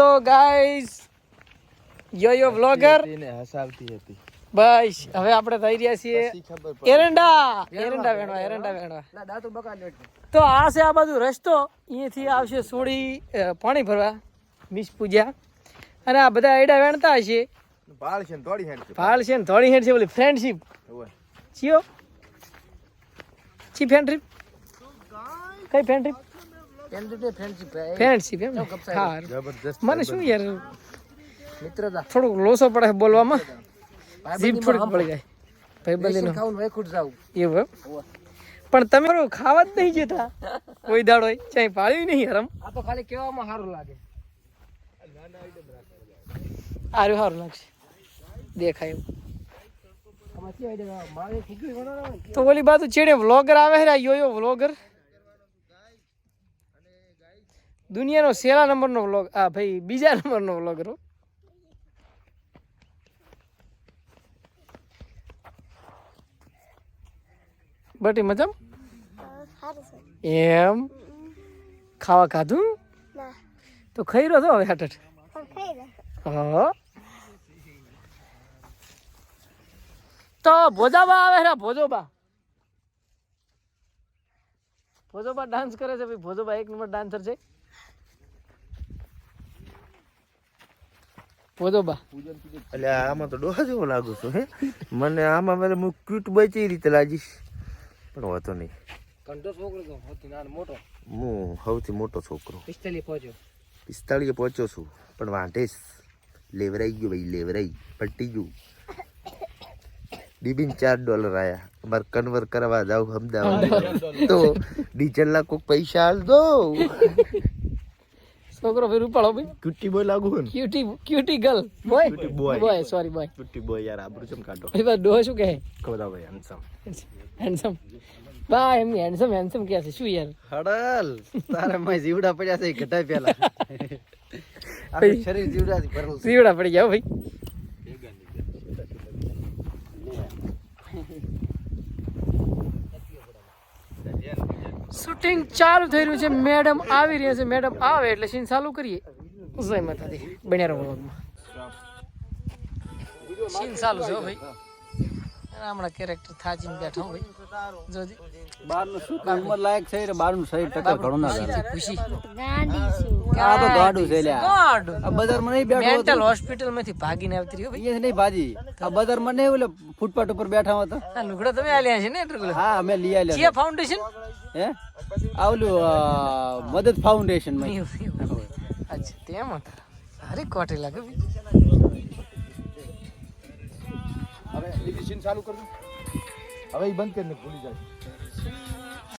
તો ગાઈસ યો યો વ્લોગર એને હસાવતી હતી. બસ હવે આપણે થઈ રહ્યા છીએ. એરંડા એરંડા વેણવા એરંડા વેણવા દાતું બકા લેટ તો આ છે આ બાજુ રસ્તો. અહીંયાથી આવશે સોડી પાણી ભરવા. મિસ પૂજા. અને આ બધા એડા વેણતા હશે. ભાળ છે ને થોડી હેડ છે ભાળ છે ને થોડી હેડ છે બોલી ફ્રેન્ડશીપ. ચિયો. ચી ફ્રેન્ડશિપ કઈ ફ્રેન્ડશીપ ફ્રેન્ડશિપ ફ્રેન્ડશીપ એમ હા મને શું યાર? મિત્રતા થોડુંક લોસો પડે બોલવામાં. જીભ થોડીક પડી જાય. ખાવું વેખુટ જાવું. એવું પણ તમે ખાવા જ નહીં જતા. કોઈ દાડો ક્યાંય પાળ્યું નહીં હરમ? આ તો ખાલી કહેવામાં સારું લાગે. આર્યું સારું લાગશે. દેખાય એવું. તો ઓલી બાજુ ચેડે વ્લોગર આવે છે યો યો વ્લોગર દુનિયાનો સેલા નંબરનો વ્લોગ આ ભાઈ બીજા નંબરનો વ્લોગ રો બટી મજામ? એમ? ખાવા ખાધું? તો ખાઈ રહ્યો છો હવે હાટટ હા તો ભોજાબા આવે ને ભોજોબા. ભોજોબા ડાન્સ કરે છે ભાઈ ભોજોબા એક નંબર ડાન્સર છે. એટલે આમાં તો ડોહા જેવો લાગુ છું હે? મને આમાં મને હું ક્યુટ બચી રીતે લાગીશ. પણ હોતો નહીં. કંટો છોકરો તો હોતી નાનો મોટો. હું સૌથી મોટો છોકરો. પિસ્તાલી પહોંચ્યો. પિસ્તાળીએ પહોંચ્યો છું પણ લેવરાઈ ગયો ભાઈ લેવરાઈ પટી ગયું. ડીબીન ચાર ડોલર આયા. અમારે કન્વર્ટ કરવા જાવ અમદાવાદ તો ડીઝલના કોઈક પૈસા હાલ દો. છોકરો ફેર ઉપાડો ભાઈ. ક્યુટી બોય લાગુ ને? Cutie cutie girl boy Cutie boy sorry boy cutie boy યાર આબરૂ ચમ કાઢો. એ બાદ ડોહ શું કહે? ખબર ભાઈ હેન્ડસમ હેન્ડસમ બા એમ હેન્ડસમ હેન્ડસમ કે છે. શું યાર? હડલ! તારે મય જીવડા પડ્યા છે ઘટાય પેલા આખું શરીર જીવડાથી ભરેલું છે. સીવડા પડી ગયા ભાઈ. શૂટિંગ ચાલુ થઈ રહ્યું છે. મેડમ આવી રહ્યા છે. મેડમ આવે એટલે સીન ચાલુ કરીએ. જય માતાજી. બન્યા રહો vlogમાં. સીન ચાલુ છે હો ભાઈ. અને હમણાં કેરેક્ટર થાચીને બેઠો ભાઈ. જોજી. બહારનું શું કામ? લાયક છે બહારનું શરીર ટક્કર ઘણું ના ખુશી. આ તો ગાડું છે લ્યા. ગોડ. આ બજારમાં નહીં બેઠો હતો. મેન્ટલ હોસ્પિટલમાંથી ભાગીને આવતી ભાઈ. નહીં ભાજી. આ બજારમાં નહીં ઓલે ફૂટપાથ ઉપર બેઠા હતા આ લુગડા તમે આલ્યા છે ને એટલે હા અમે લઈ આલ્યા ફાઉન્ડેશન હે? આ ઓલું મદદ ફાઉન્ડેશનમાં. અચ્છા તેમ હતા સારી કોટી લાગે હવે બીજી ચાલુ કરજો. હવે એ બંધ કરીને ભૂલી જાય.